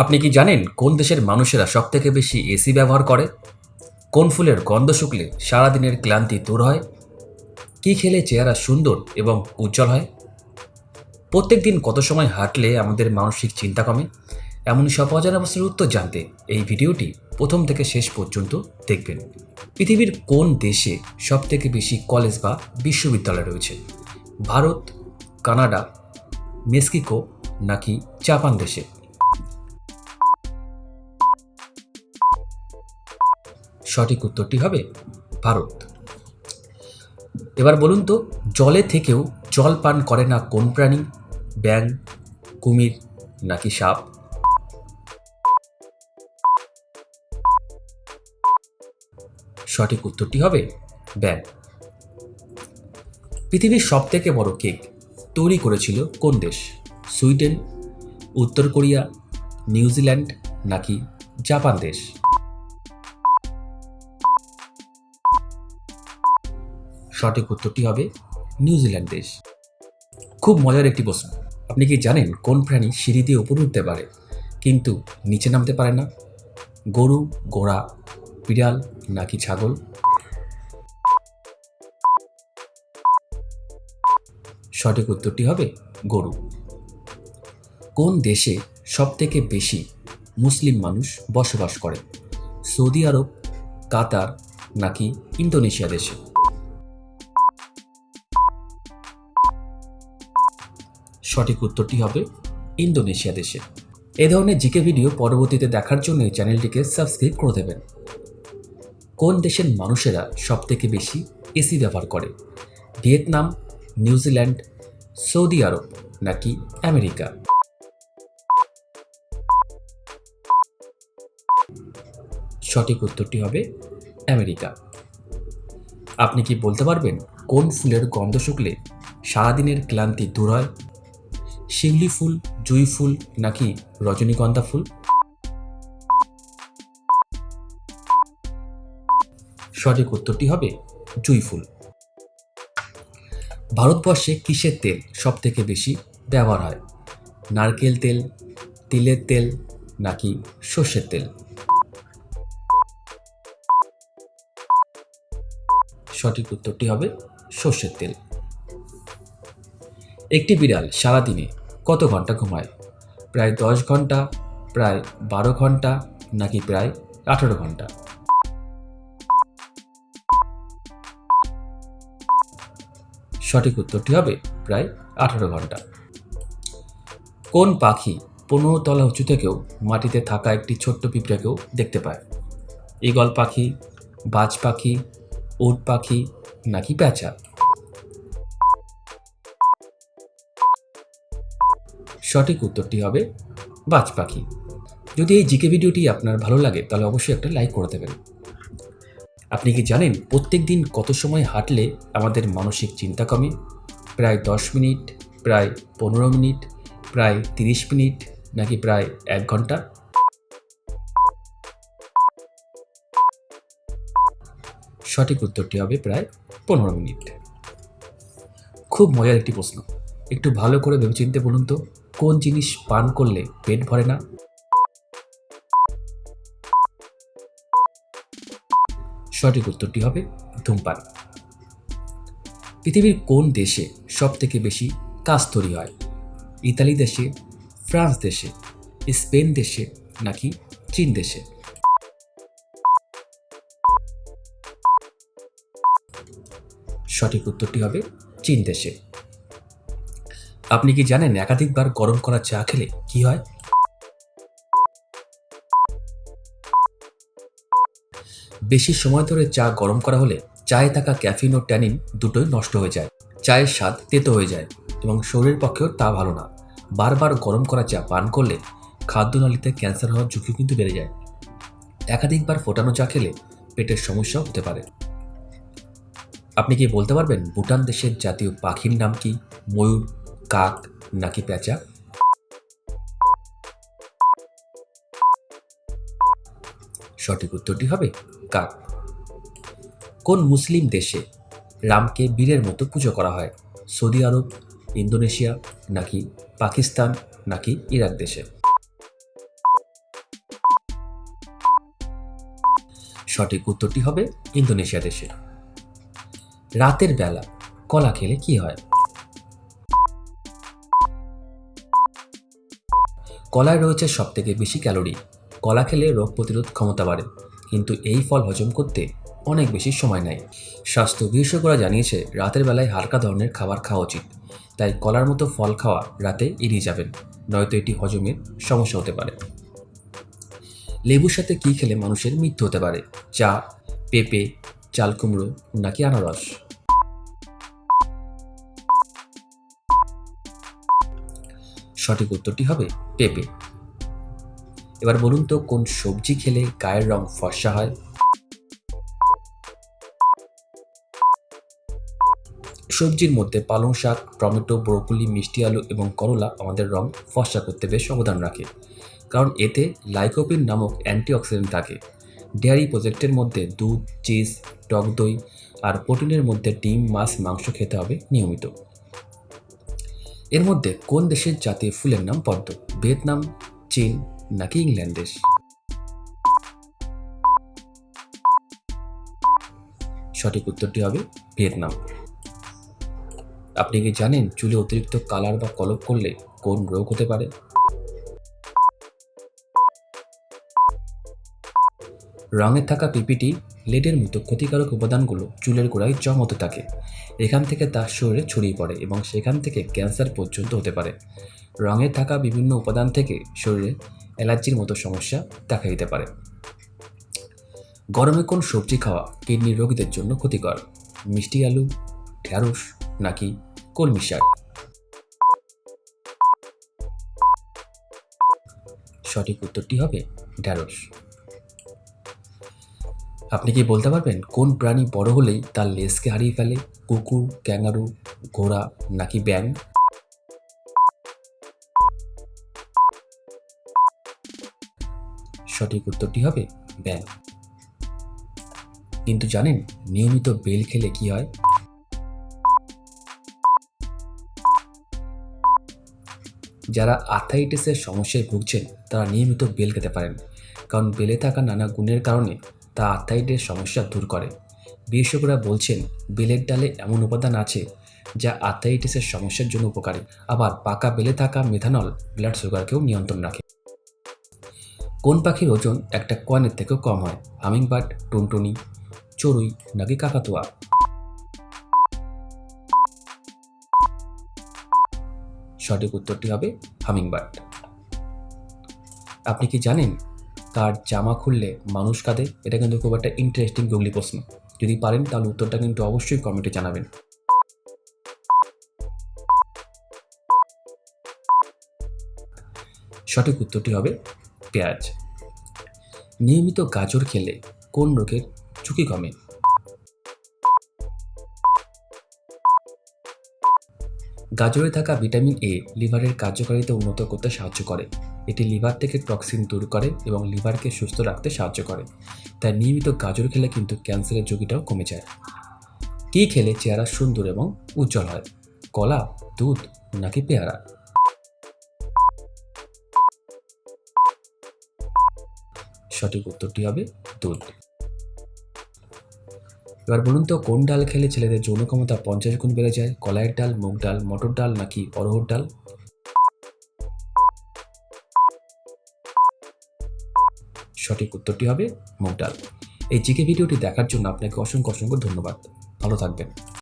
আপনি কি জানেন কোন দেশের মানুষেরা সব থেকে বেশি এসি ব্যবহার করে? কোন ফুলের গন্ধ শুকলে সারাদিনের ক্লান্তি দূর হয়? কী খেলে চেহারা সুন্দর এবং উজ্জ্বল হয়? প্রত্যেক দিন কত সময় হাঁটলে আমাদের মানসিক চিন্তা কমে? এমনই সব অজানা প্রশ্নের উত্তর জানতে এই ভিডিওটি প্রথম থেকে শেষ পর্যন্ত দেখবেন। পৃথিবীর কোন দেশে সব থেকে বেশি কলেজ বা বিশ্ববিদ্যালয় রয়েছে? ভারত, কানাডা, মেক্সিকো নাকি জাপান দেশে? সঠিক উত্তরটি হবে ভারত। এবার বলুন তো, জলে থেকেও জল পান করে না কোন প্রাণী? ব্যাং কুমির নাকি সাপ? সঠিক উত্তরটি হবে ব্যাং পৃথিবীর সব থেকে বড় কেক তৈরি করেছিল কোন দেশ? সুইডেন, উত্তর কোরিয়া, নিউজিল্যান্ড নাকি জাপান দেশ? সঠিক উত্তরটি হবে নিউজিল্যান্ড দেশ। খুব মজার একটি প্রশ্ন। আপনি কি জানেন কোন প্রাণী সিঁড়ি দিয়ে উপরে উঠতে পারে? কিন্তু নিচে নামতে পারে না। গরু গোড়া বিড়াল নাকি ছাগল? সঠিক উত্তরটি হবে গরু। কোন দেশে সবথেকে বেশি মুসলিম মানুষ বসবাস করে? সৌদি আরব, কাতার নাকি ইন্দোনেশিয়া দেশে? সঠিক উত্তরটি হবে ইন্দোনেশিয়া দেশে। এ ধরনের জিকে ভিডিও পরবর্তীতে দেখার জন্য চ্যানেলটিকে সাবস্ক্রাইব করে দেবেন। কোন দেশের মানুষেরা সবথেকে বেশি এসি ব্যবহার করে? ভিয়েতনাম, নিউজিল্যান্ড, সৌদি আরব নাকি আমেরিকা? সঠিক উত্তরটি হবে আমেরিকা। আপনি কি বলতে পারবেন কোন ফুলের গন্ধ শুকলে সারাদিনের ক্লান্তি দূর হয়? শিউলি ফুল, জুই ফুল নাকি রজনীগন্ধা ফুল? সঠিক উত্তরটি হবে জুই ফুল। ভারতবর্ষে কিসের তেল সব থেকে বেশি ব্যবহার হয়? নারকেল তেল, তিলের তেল নাকি সর্ষের তেল? সঠিক উত্তরটি হবে সর্ষের তেল। একটি বিড়াল সারাদিনে কত ঘণ্টা ঘুমায়? প্রায় দশ ঘণ্টা, প্রায় বারো ঘণ্টা, নাকি প্রায় আঠারো ঘণ্টা? সঠিক উত্তরটি হবে প্রায় আঠারো ঘণ্টা। কোন পাখি পনেরো তলা উঁচু থেকেও মাটিতে থাকা একটি ছোট্ট পিঁপড়াকেও দেখতে পায়? ঈগল পাখি, বাজ পাখি উট পাখি, নাকি প্যাঁচা? সঠিক উত্তরটি হবে বাজ পাখি। যদি এই জিকে ভিডিওটি আপনার ভালো লাগে, তাহলে অবশ্যই একটা লাইক করে দেবেন। আপনি কি জানেন প্রত্যেক দিন কত সময় হাঁটলে আমাদের মানসিক চিন্তা কমে? প্রায় দশ মিনিট, প্রায় পনেরো মিনিট, প্রায় তিরিশ মিনিট, নাকি প্রায় এক ঘণ্টা? সঠিক উত্তরটি হবে প্রায় পনেরো মিনিট। খুব মজার একটি প্রশ্ন। একটু ভালো করে ভেবেচিন্তে বলুন তো। কোন জিনিস পান করলে পেট ভরে না? সঠিক উত্তরটি হবে ধূমপান। পৃথিবীর কোন দেশে সব থেকে বেশি কাজ তৈরি হয়? ইতালি দেশে, ফ্রান্স দেশে, স্পেন দেশে নাকি চীন দেশে? সঠিক উত্তরটি হবে চীন দেশে। আপনি কি জানেন একাধিকবার গরম করা চা খেলে কি হয়? বেশি সময় ধরে চা গরম করা হলে চায়ে থাকা ক্যাফিন ও ট্যানিন দুটোই নষ্ট হয়ে যায়। চায়ের স্বাদ তেতো হয়ে যায় এবং শরীরের পক্ষেও তা ভালো না। বারবার গরম করা চা পান করলে খাদ্যনালীতে ক্যান্সার হওয়ার ঝুঁকি কিন্তু বেড়ে যায়। একাধিকবার ফোটানো চা খেলে পেটের সমস্যা হতে পারে। আপনি কি বলতে পারবেন ভুটান দেশের জাতীয় পাখির নাম কি? ময়ূর কাক নাকি প্যাঁচা? সঠিক উত্তরটি হবে কাক। কোন মুসলিম দেশে রামকে বীরের মতো পুজো করা হয়? সৌদি আরব, ইন্দোনেশিয়া নাকি পাকিস্তান নাকি ইরাক দেশে? সঠিক উত্তরটি হবে ইন্দোনেশিয়া দেশে। রাতের বেলা কলা খেলে কি হয়? কলায় রয়েছে সবথেকে বেশি ক্যালোরি। কলা খেলে রোগ প্রতিরোধ ক্ষমতা বাড়ে, কিন্তু এই ফল হজম করতে অনেক বেশি সময় নেয়। স্বাস্থ্য বিশেষজ্ঞরা জানিয়েছে, রাতের বেলায় হালকা ধরনের খাবার খাওয়া উচিত, তাই কলার মতো ফল খাওয়া রাতে এড়িয়ে যাবেন, নয়তো এটি হজমের সমস্যা হতে পারে। লেবুর সাথে কী খেলে মানুষের মৃত্যু হতে পারে? চা, পেঁপে, চাল কুমড়ো নাকি আনারস? সঠিক উত্তরটি হবে পেঁপে। এবার বলুন তো, কোন সবজি খেলে গায়ের রং ফর্সা হয়? সবজির মধ্যে পালং শাক, টমেটো, ব্রোকলি, মিষ্টি আলু এবং করলা আমাদের রং ফর্সা করতে বেশ অবদান রাখে। কারণ এতে লাইকোপিন নামক অ্যান্টিঅক্সিডেন্ট থাকে। ডেয়ারি প্রজেক্টের মধ্যে দুধ, চিজ, টক দই আর প্রোটিনের মধ্যে ডিম, মাছ, মাংস খেতে হবে নিয়মিত। এর মধ্যে কোন দেশের জাতীয় ফুলের নাম পদ্ম? ভিয়েতনাম, চীন নাকি ইংল্যান্ড দেশ সঠিক উত্তরটি হবে ভিয়েতনাম। আপনি কি জানেন চুলে অতিরিক্ত কালার বা কলপ করলে কোন রোগ হতে পারে? রঙে থাকা পিপিটি লেডের মতো ক্ষতিকারক উপাদানগুলো চুলের গোড়ায় জম হতে থাকে। এখান থেকে তা শরীরে ছড়িয়ে পড়ে এবং সেখান থেকে ক্যান্সার পর্যন্ত হতে পারে। রঙে থাকা বিভিন্ন উপাদান থেকে শরীরে অ্যালার্জির মতো সমস্যা দেখা দিতে পারে। গরমে কোন সবজি খাওয়া কিডনি রোগীদের জন্য ক্ষতিকর? মিষ্টি আলু ঢ্যাঁড়স নাকি কলমি শাক? সঠিক উত্তরটি হবে ঢ্যাঁড়স আপনি কি বলতে পারবেন? কোন প্রাণী বড় হলেই তার লেজকে হারিয়ে ফেলে? কুকুর, ক্যাঙ্গারু, ঘোড়া নাকি ব্যাং সঠিক উত্তরটি হবে ব্যাং কিন্তু জানেন, নিয়মিত বেল খেলে কি হয়? যারা আর্থাইটিসের সমস্যায় ভুগছেন, তারা নিয়মিত বেল খেতে পারেন। কারণ বেলে থাকা নানা গুণের কারণে তা আর্থাইটের সমস্যা দূর করে। বিশেষজ্ঞরা বলছেন, বেলের ডালে এমন উপাদান আছে যা আর্থাইটিসের সমস্যার জন্য উপকারী। আবার পাকা বেলে থাকা মেথানল ব্লাড সুগারকেও নিয়ন্ত্রণ রাখে। কোন পাখির ওজন একটা কয়েনের থেকেও কম হয়? হামিংবার্ড, টুনটুনি, চড়ুই নাকি কাকাতুয়া? সঠিক উত্তরটি হবে হামিংবার্ড। আপনি কি জানেন তার জামা খুললে মানুষ কাঁদে, এটা কিন্তু খুব একটা ইন্টারেস্টিং গুগলি প্রশ্ন। যদি পারেন, তাহলে উত্তরটা কিন্তু অবশ্যই কমেন্টে জানাবেন। সঠিক উত্তরটি হবে পেঁয়াজ। নিয়মিত গাজর খেলে কোন রোগের ঝুঁকি কমে? গাজরে থাকা ভিটামিন এ লিভারের কার্যকারিতা উন্নত করতে সাহায্য করে। এটি লিভার থেকে টক্সিন দূর করে এবং লিভারকে সুস্থ রাখতে সাহায্য করে। তাই নিয়মিত গাজর খেলে কিন্তু ক্যান্সারের ঝুঁকিটাও কমে যায়। কী খেলে চেহারা সুন্দর এবং উজ্জ্বল হয়? কলা, দুধ নাকি পেয়ারা? সঠিক উত্তরটি হবে দুধ। এবার বলুন তো, কোন ডাল খেলে ছেলেদের যৌন ক্ষমতা পঞ্চাশ গুণ বেড়ে যায়? কলাইয়ের ডাল, মুগ ডাল, মটর ডাল নাকি অরহর ডাল? সঠিক উত্তরটি হবে মুগ ডাল এই জিকে ভিডিওটি দেখার জন্য আপনাকে অসংখ্য অসংখ্য ধন্যবাদ। ভালো থাকবেন।